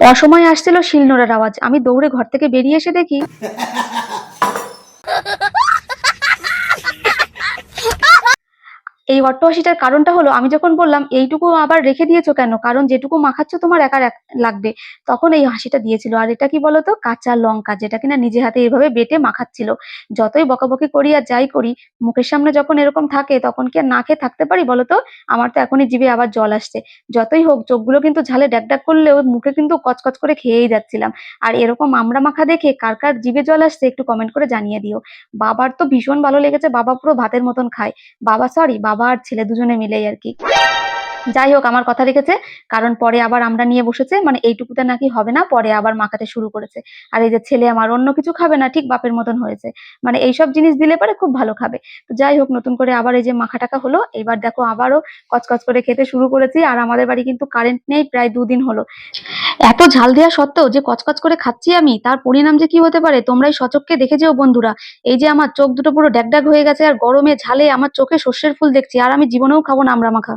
অসময়ে আসছিল শিলনোড়ার আওয়াজ। আমি দৌড়ে ঘর থেকে বেরিয়ে এসে দেখি এই অট্টহাসিটার কারণটা হলো, আমি যখন বললাম, এইটুকু আবার রেখে দিয়েছ কেন? কারণ যেটুকু মাখাচ্ছ তোমার একার এক- লাগবে। তখন এই হাসিটা দিয়েছিল। আর এটা কি বলতো? কাঁচা লঙ্কা যেটা কিনা নিজে হাতে এইভাবে বেটে মাখাচ্ছিল। যতই বকাবকি করি আর যাই করি, মুখের সামনে যখন এরকম থাকে, তখন কি আর না খেয়ে থাকতে পারি বলতো? আমার তো এখনই জিভে আবার জল আসছে। যতই হোক, চোখগুলো কিন্তু ঝালে ড্যাক ড্যাক করলেও মুখে কিন্তু কচকচ করে খেয়েই যাচ্ছিলাম। আর এরকম আমরা মাখা দেখে কার কার জিভে জল আসছে, একটু কমেন্ট করে জানিয়ে দিও। বাবার তো ভীষণ ভালো লেগেছে, বাবা পুরো ভাতের মতন খায়। বাবা সরি বাবা আর ছেলে দুজনে মিলেই আর কি। যাই হোক, আমার কথা রেখেছে। কারণ পরে আবার আমরা নিয়ে বসেছে মানে এইটুকুতে নাকি হবে না, পরে আবার মাখাতে শুরু করেছে। আর এই যে ছেলে আমার অন্য কিছু খাবে না, ঠিক বাপের মতন হয়েছে। মানে এইসব জিনিস দিলে পরে খুব ভালো খাবে। তো যাই হোক, নতুন করে আবার এই যে মাখা টাকা হলো, এবার দেখো আবারও কচকচ করে খেতে শুরু করেছি, আর আমাদের বাড়ি কিন্তু কারেন্ট নেই, প্রায় দুদিন হলো। এত ঝাল দেওয়া সত্ত্বেও যে কচকচ করে খাচ্ছি আমি, তার পরিণাম যে কি হতে পারে? তোমরাই সচক্ষে দেখে যেও বন্ধুরা। এই যে আমার চোখ দুটো পুরো ড্যাগ ড্যাগ হয়ে গেছে, আর গরমে ঝালে আমার চোখে সর্ষের ফুল দেখছি, আর আমি জীবনেও খাব না আমরা মাখা।